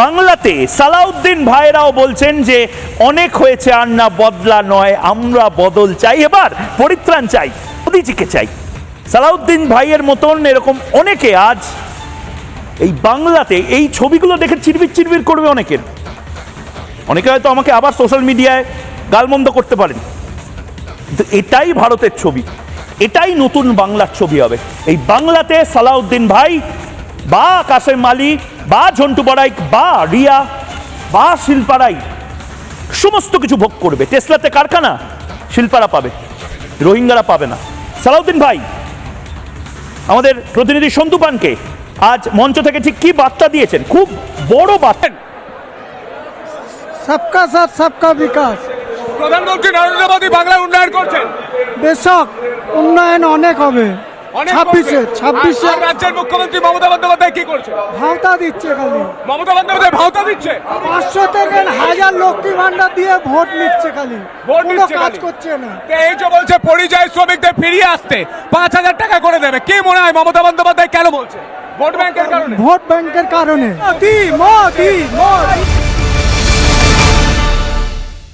বাংলাতে সালাউদ্দিন ভাইরাও বলছেন যে অনেক হয়েছে, আর না বদলা নয়, আমরা বদল চাই। এবার পরিত্রাণ চাই, মোদিজিকে চাই। সালাউদ্দিন ভাইয়ের মতন এরকম অনেকে আজ এই বাংলাতে এই ছবিগুলো দেখে চিরবির চিরবির করবে অনেকের। অনেকে হয়তো আমাকে আবার সোশ্যাল মিডিয়ায় গালমন্দ করতে পারেন। কিন্তু এটাই ভারতের ছবি, এটাই নতুন বাংলার ছবি হবে। এই বাংলাতে সালাউদ্দিন ভাই বা কাসেম মালি বা ঝন্টু বড়াইক বা রিয়া বা শিল্পারাই সমস্ত কিছু ভোগ করবে। টেসলাতে কারখানা শিল্পারা পাবে রোহিঙ্গারা পাবে না। সালাউদ্দিন ভাই আমাদের প্রতিনিধি সন্তু পানকে আজ মঞ্চ থেকে ঠিক কি বার্তা দিয়েছেন? খুব বড় বার্তা। সবকা সাথ সবকা বিকাশ। প্রধানমন্ত্রী নরেন্দ্র মোদী বাংলা উন্নয়ন করছেন। বেশক উন্নয়ন অনেক হবে। ছাব্বিশে। ছাব্বিশে রাজ্যের মুখ্যমন্ত্রী মমতা বন্দ্যোপাধ্যায় কি করছে? ভাওতা দিচ্ছে খালি। মমতা বন্দ্যোপাধ্যায় ভাওতা দিচ্ছে? পাঁচশো থেকে হাজার লক্ষ্মী ভান্ডার দিয়ে ভোট নিচ্ছে খালি। ভোট কাজ করছে না। এই যে বলছে পরিযায়ী শ্রমিকদের ফিরিয়ে আসতে পাঁচ হাজার টাকা করে দেবে। কি মনে হয় মমতা বন্দ্যোপাধ্যায় কেন বলছে? ভোট ব্যাংকের কারণে? ভোট ব্যাংকের কারণে। মোদি মোদি মোদি।